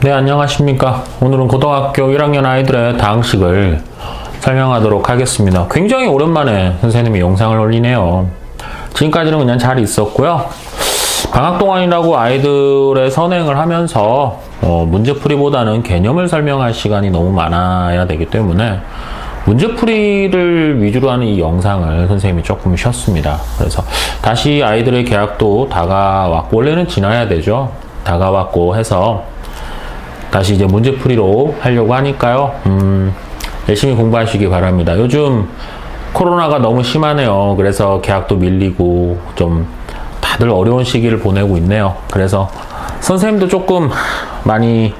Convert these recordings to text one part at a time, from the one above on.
네, 안녕하십니까. 오늘은 고등학교 1학년 아이들의 다항식을 설명하도록 하겠습니다. 굉장히 오랜만에 선생님이 영상을 올리네요. 지금까지는 그냥 잘 있었고요. 방학 동안이라고 아이들의 선행을 하면서 어, 문제풀이보다는 개념을 설명할 시간이 너무 많아야 되기 때문에 문제풀이를 위주로 하는 이 영상을 선생님이 조금 쉬었습니다. 그래서 다시 아이들의 계약도 다가왔고, 원래는 지나야 되죠. 다가왔고 해서 다시 이제 문제풀이로 하려고 하니까요. 음, 열심히 공부하시기 바랍니다. 요즘 코로나가 너무 심하네요. 그래서 계약도 밀리고 좀 다들 어려운 시기를 보내고 있네요. 그래서 선생님도 조금 많이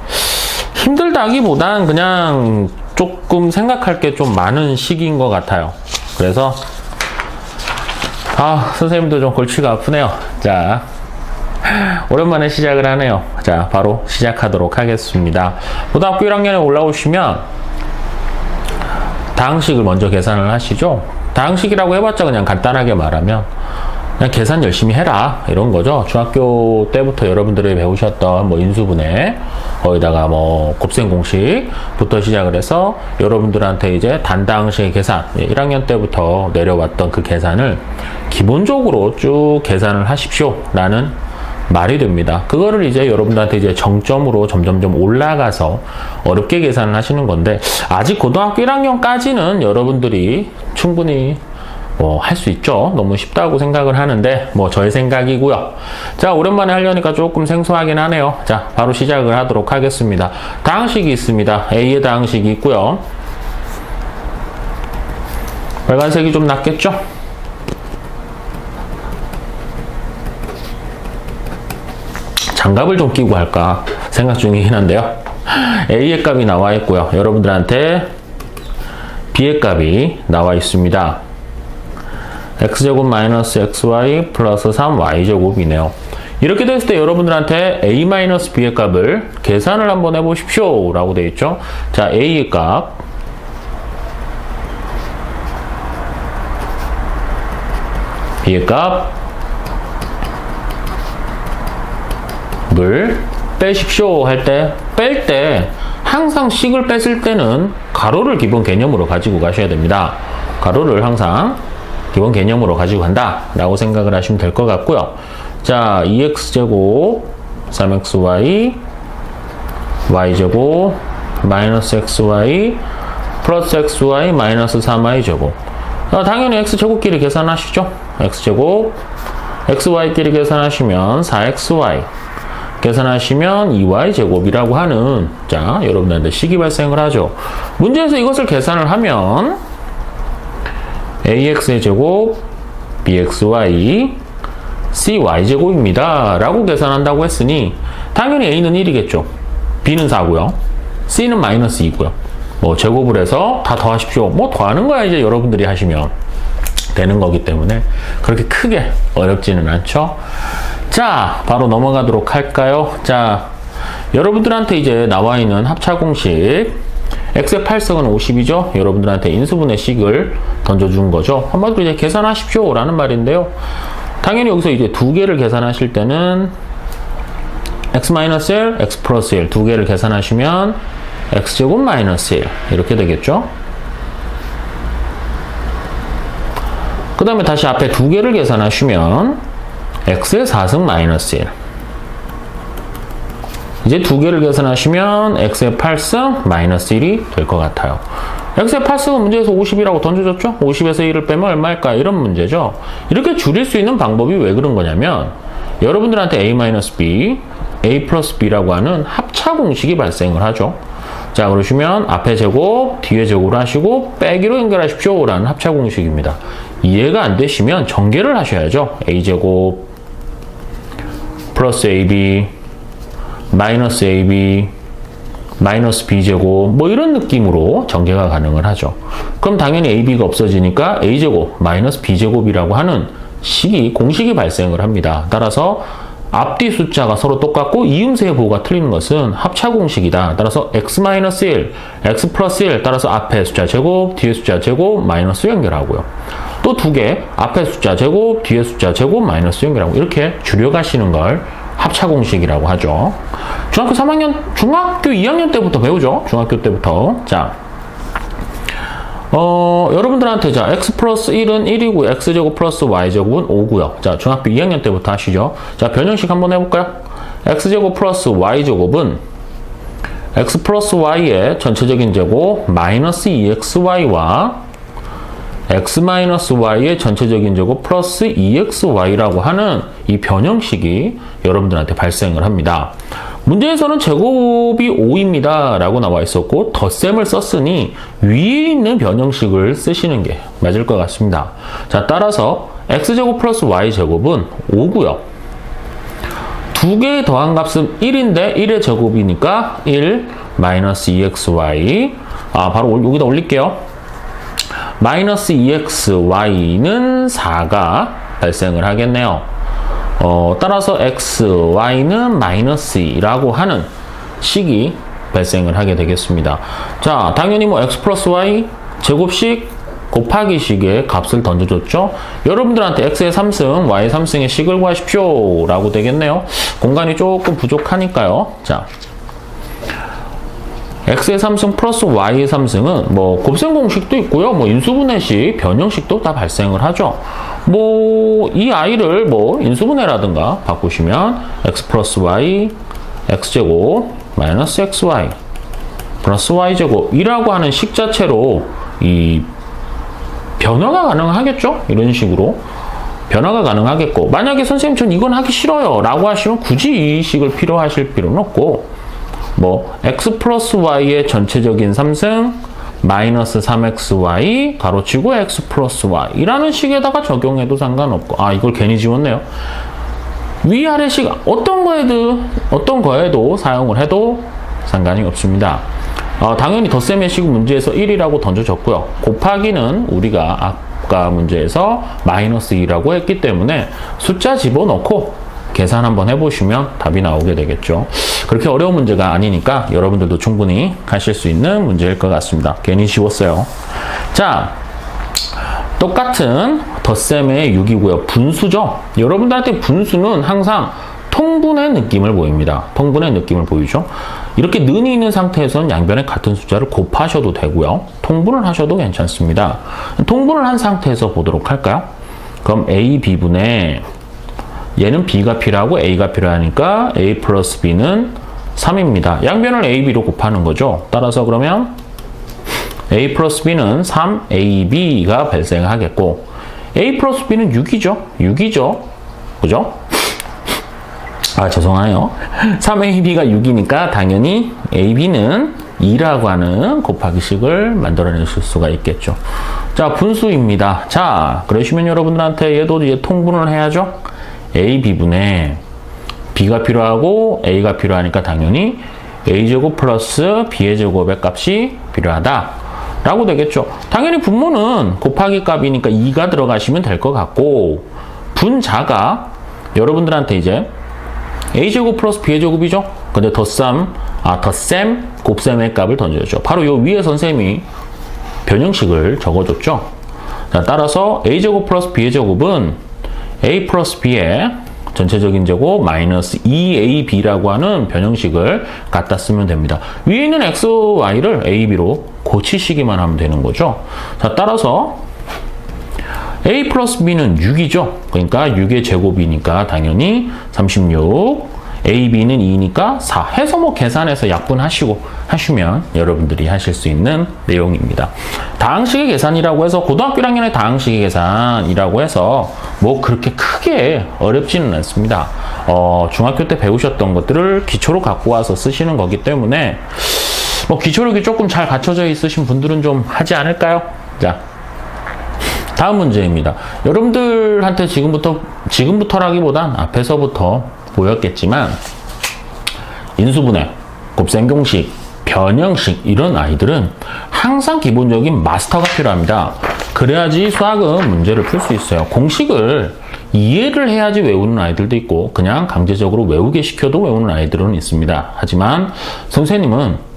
힘들다기보단 그냥 조금 생각할 게 좀 많은 시기인 것 같아요. 그래서 아 선생님도 좀 골치가 아프네요. 자 오랜만에 시작을 하네요. 자, 바로 시작하도록 하겠습니다. 고등학교 1학년에 올라오시면 다항식을 먼저 계산을 하시죠. 다항식이라고 해봤자 그냥 간단하게 말하면 그냥 계산 열심히 해라 이런 거죠. 중학교 때부터 여러분들이 배우셨던 뭐 인수분해 거기다가 뭐 곱셈 공식부터 시작을 해서 여러분들한테 이제 단다항식의 계산 1학년 때부터 내려왔던 그 계산을 기본적으로 쭉 계산을 하십시오 라는 말이 됩니다. 그거를 이제 여러분들한테 이제 정점으로 점점점 올라가서 어렵게 계산을 하시는 건데 아직 고등학교 1학년까지는 여러분들이 충분히 뭐 할 수 있죠. 너무 쉽다고 생각을 하는데 뭐 저의 생각이고요. 자 오랜만에 하려니까 조금 생소하긴 하네요. 자 바로 시작을 하도록 하겠습니다. 다항식이 있습니다. A의 다항식이 있고요. 빨간색이 좀 낫겠죠? 장갑을 좀 끼고 할까 생각 중이긴 한데요. A의 값이 나와 있고요. 여러분들한테 B의 값이 나와 있습니다. x제곱 마이너스 xy 플러스 3y제곱이네요. 이렇게 됐을 때 여러분들한테 a 마이너스 b의 값을 계산을 한번 해보십시오 라고 되어 있죠. 자, a의 값 b의 값 을 빼십시오 할 때뺄때 항상 식을 뺐을 때는 가로를 기본 개념으로 가지고 가셔야 됩니다. 가로를 항상 기본 개념으로 가지고 간다 라고 생각을 하시면 될 것 같고요. 자, 2x제곱 3xy y제곱 마이너스 xy 플러스 xy 마이너스 3y제곱 아, 당연히 x제곱끼리 계산하시죠. x제곱 xy끼리 계산하시면 4xy 계산하시면 2y 제곱이라고 하는 자 여러분들한테 식이 발생을 하죠. 문제에서 이것을 계산을 하면 ax의 제곱 bxy cy 제곱입니다. 라고 계산한다고 했으니 당연히 a는 1이겠죠. b는 4고요. c는 마이너스 2고요. 뭐 제곱을 해서 다 더하십시오. 뭐 더하는 거야 이제 여러분들이 하시면 되는 거기 때문에 그렇게 크게 어렵지는 않죠. 자, 바로 넘어가도록 할까요? 자, 여러분들한테 이제 나와 있는 합차 공식 x의 8승은 50이죠. 여러분들한테 인수분해 식을 던져준 거죠. 한마디로 이제 계산하십시오. 라는 말인데요. 당연히 여기서 이제 두 개를 계산하실 때는 x-1, x 플러스 1 두 개를 계산하시면 x제곱 마이너스 1 이렇게 되겠죠. 그 다음에 다시 앞에 두 개를 계산하시면 x의 4승 마이너스 1 이제 두 개를 계산하시면 x의 8승 마이너스 1이 될 것 같아요. x의 8승은 문제에서 50이라고 던져줬죠? 50에서 1을 빼면 얼마일까? 이런 문제죠. 이렇게 줄일 수 있는 방법이 왜 그런 거냐면 여러분들한테 a-b, a 플러스 b라고 하는 합차 공식이 발생을 하죠. 자 그러시면 앞에 제곱, 뒤에 제곱을 하시고 빼기로 연결하십시오 라는 합차 공식입니다. 이해가 안 되시면 전개를 하셔야죠. a제곱 플러스 ab 마이너스 ab 마이너스 b제곱 뭐 이런 느낌으로 전개가 가능을 하죠. 그럼 당연히 ab가 없어지니까 a제곱 마이너스 b제곱이라고 하는 식이 공식이 발생을 합니다. 따라서 앞뒤 숫자가 서로 똑같고 이음새 보호가 틀리는 것은 합차 공식이다. 따라서 x-1, x 플러스 1 따라서 앞에 숫자 제곱, 뒤에 숫자 제곱, 마이너스 연결하고요. 또 두 개, 앞에 숫자 제곱, 뒤에 숫자 제곱, 마이너스 연결하고 이렇게 줄여가시는 걸 합차 공식이라고 하죠. 중학교 3학년, 중학교 2학년 때부터 배우죠. 중학교 때부터. 자, 어, 여러분들한테 자, x 플러스 1은 1이고, x제곱 플러스 y제곱은 5고요. 자, 중학교 2학년 때부터 하시죠. 자, 변형식 한번 해볼까요? x제곱 플러스 y제곱은 x 플러스 y의 전체적인 제곱 마이너스 2xy와 x 마이너스 y의 전체적인 제곱 플러스 2xy라고 하는 이 변형식이 여러분들한테 발생을 합니다. 문제에서는 제곱이 5입니다. 라고 나와 있었고, 덧셈을 썼으니 위에 있는 변형식을 쓰시는 게 맞을 것 같습니다. 자, 따라서 x제곱 플러스 y제곱은 5고요. 두 개의 더한 값은 1인데 1의 제곱이니까 1 마이너스 2xy 아 바로 여기다 올릴게요 마이너스 2xy는 4가 발생을 하겠네요 어, 따라서 xy는 마이너스 2라고 하는 식이 발생을 하게 되겠습니다 자 당연히 뭐 x 플러스 y 제곱식 곱하기 식의 값을 던져줬죠. 여러분들한테 x의 3승, y의 3승의 식을 구하십시오. 라고 되겠네요. 공간이 조금 부족하니까요. 자, x의 3승 플러스 y의 3승은 뭐 곱셈 공식도 있고요. 뭐 인수분해식, 변형식도 다 발생을 하죠. 뭐이 i를 뭐 인수분해라든가 바꾸시면 x 플러스 y, x제곱 마이너스 xy 플러스 y제곱 이라고 하는 식 자체로 이 변화가 가능하겠죠? 이런 식으로. 변화가 가능하겠고, 만약에 선생님 전 이건 하기 싫어요. 라고 하시면 굳이 이 식을 필요하실 필요는 없고, 뭐, x 플러스 y의 전체적인 3승, 마이너스 3xy, 가로치고 x 플러스 y. 이라는 식에다가 적용해도 상관없고, 아, 이걸 괜히 지웠네요. 위아래식 어떤 거에도, 어떤 거에도 사용을 해도 상관이 없습니다. 어, 당연히 덧셈의 식 문제에서 1이라고 던져졌고요. 곱하기는 우리가 아까 문제에서 마이너스 2라고 했기 때문에 숫자 집어넣고 계산 한번 해보시면 답이 나오게 되겠죠. 그렇게 어려운 문제가 아니니까 여러분들도 충분히 하실 수 있는 문제일 것 같습니다. 괜히 쉬웠어요. 자, 똑같은 덧셈의 6이고요. 분수죠. 여러분들한테 분수는 항상 통분의 느낌을 보입니다. 통분의 느낌을 보이죠. 이렇게 는이 있는 상태에서는 양변에 같은 숫자를 곱하셔도 되고요. 통분을 하셔도 괜찮습니다. 통분을 한 상태에서 보도록 할까요? 그럼 A, B분의 얘는 B가 필요하고 A가 필요하니까 A 플러스 B는 3입니다. 양변을 A, B로 곱하는 거죠. 따라서 그러면 A 플러스 B는 3AB가 발생하겠고 A 플러스 B는 6이죠. 6이죠. 그죠? 아, 죄송해요. 3AB가 6이니까 당연히 AB는 2라고 하는 곱하기식을 만들어내실 수가 있겠죠. 자, 분수입니다. 자, 그러시면 여러분들한테 얘도 이제 통분을 해야죠. AB분의 B가 필요하고 A가 필요하니까 당연히 A제곱 플러스 B의 제곱의 값이 필요하다. 라고 되겠죠. 당연히 분모는 곱하기 값이니까 2가 들어가시면 될 것 같고 분자가 여러분들한테 이제 a제곱 플러스 b제곱이죠. 근데 덧셈, 아, 덧셈, 곱셈의 값을 던져줬죠. 바로 요 위에 선생님이 변형식을 적어줬죠. 자, 따라서 a제곱 플러스 b제곱은 a 플러스 b의 전체적인 제곱 마이너스 2ab라고 하는 변형식을 갖다 쓰면 됩니다. 위에 있는 x, y를 ab로 고치시기만 하면 되는 거죠. 자, 따라서 a 플러스 b는 6이죠. 그러니까 6의 제곱이니까 당연히 36, a, b는 2니까 4 해서 뭐 계산해서 약분하시고 하시면 여러분들이 하실 수 있는 내용입니다. 다항식의 계산이라고 해서 고등학교 1학년의 다항식의 계산이라고 해서 뭐 그렇게 크게 어렵지는 않습니다. 어, 중학교 때 배우셨던 것들을 기초로 갖고 와서 쓰시는 거기 때문에 뭐 기초력이 조금 잘 갖춰져 있으신 분들은 좀 하지 않을까요? 자, 다음 문제입니다. 여러분들한테 지금부터, 지금부터라기보단 앞에서부터 보였겠지만, 인수분해, 곱셈공식, 변형식, 이런 아이들은 항상 기본적인 마스터가 필요합니다. 그래야지 수학은 문제를 풀 수 있어요. 공식을 이해를 해야지 외우는 아이들도 있고, 그냥 강제적으로 외우게 시켜도 외우는 아이들은 있습니다. 하지만 선생님은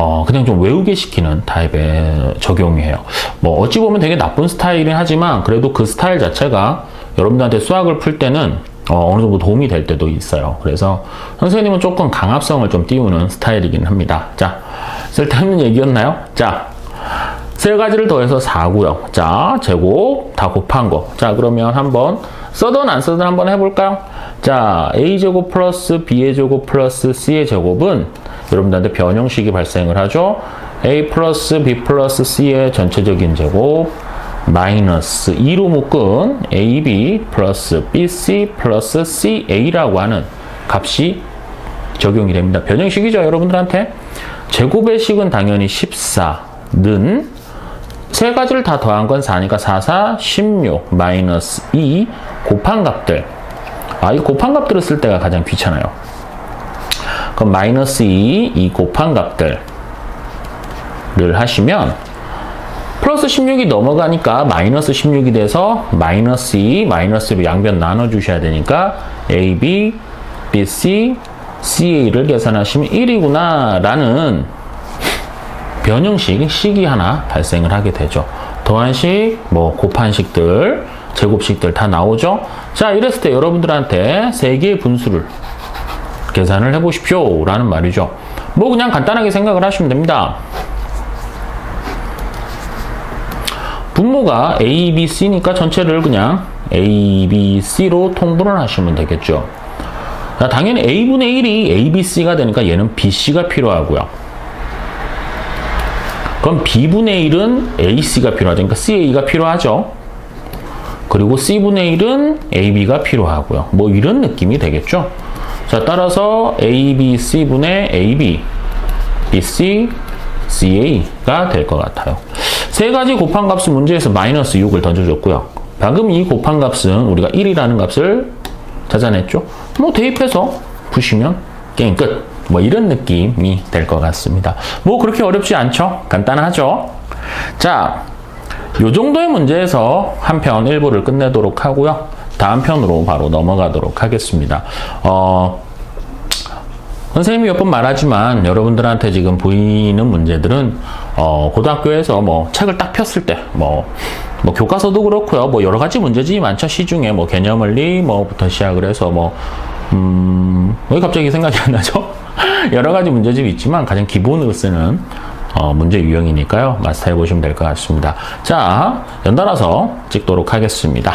어, 그냥 좀 외우게 시키는 타입의 적용이에요. 뭐, 어찌 보면 되게 나쁜 스타일이긴 하지만, 그래도 그 스타일 자체가 여러분들한테 수학을 풀 때는 어, 어느 정도 도움이 될 때도 있어요. 그래서 선생님은 조금 강압성을 좀 띄우는 스타일이긴 합니다. 자, 쓸데없는 얘기였나요? 자, 세 가지를 더해서 4고요. 자, 제곱 다 곱한 거. 자, 그러면 한번 써든 안 써든 한번 해볼까요? 자, a제곱 플러스 b의 제곱 플러스 c의 제곱은 여러분들한테 변형식이 발생을 하죠. a 플러스 b 플러스 c의 전체적인 제곱 마이너스 2로 묶은 ab 플러스 bc 플러스 ca라고 하는 값이 적용이 됩니다. 변형식이죠, 여러분들한테. 제곱의 식은 당연히 14는 세 가지를 다 더한 건 4니까 4, 4, 16, 마이너스 2 곱한 값들. 아, 이 곱한 값들을 쓸 때가 가장 귀찮아요. 그럼 마이너스 2, 이 곱한 값들을 하시면 16이 넘어가니까 마이너스 16이 돼서 마이너스 2, 마이너스로 양변 나눠주셔야 되니까 AB, BC, CA를 계산하시면 1이구나 라는 변형식, 식이 하나 발생을 하게 되죠. 더한식, 뭐 곱한식들, 제곱식들 다 나오죠. 자, 이랬을 때 여러분들한테 세 개의 분수를 계산을 해보십시오 라는 말이죠. 뭐 그냥 간단하게 생각을 하시면 됩니다. 분모가 A, B, C니까 전체를 그냥 A, B, C로 통분을 하시면 되겠죠. 자, 당연히 A분의 1이 A, B, C가 되니까 얘는 B, C가 필요하고요. 그럼 B분의 1은 AC가 필요하니까 CA가 필요하죠. 그리고 C분의 1은 AB가 필요하고요. 뭐 이런 느낌이 되겠죠. 자, 따라서 AB, C분의 AB, BC, CA가 될 것 같아요. 세 가지 곱한 값은 문제에서 마이너스 6을 던져줬고요. 방금 이 곱한 값은 우리가 1이라는 값을 찾아냈죠. 뭐 대입해서 푸시면 게임 끝. 뭐 이런 느낌이 될 것 같습니다. 뭐 그렇게 어렵지 않죠? 간단하죠? 자, 요 정도의 문제에서 한 편 1부를 끝내도록 하고요. 다음 편으로 바로 넘어가도록 하겠습니다. 어, 선생님이 몇 번 말하지만 여러분들한테 지금 보이는 문제들은 어, 고등학교에서 뭐 책을 딱 폈을 때뭐 뭐 교과서도 그렇고요. 뭐 여러 가지 문제집이 많죠. 시중에 뭐 개념원리 뭐부터 시작을 해서 뭐 음, 왜 갑자기 생각이 안 나죠? 여러 가지 문제집이 있지만 가장 기본으로 쓰는 어, 문제 유형이니까요. 마스터해 보시면 될 것 같습니다. 자, 연달아서 찍도록 하겠습니다.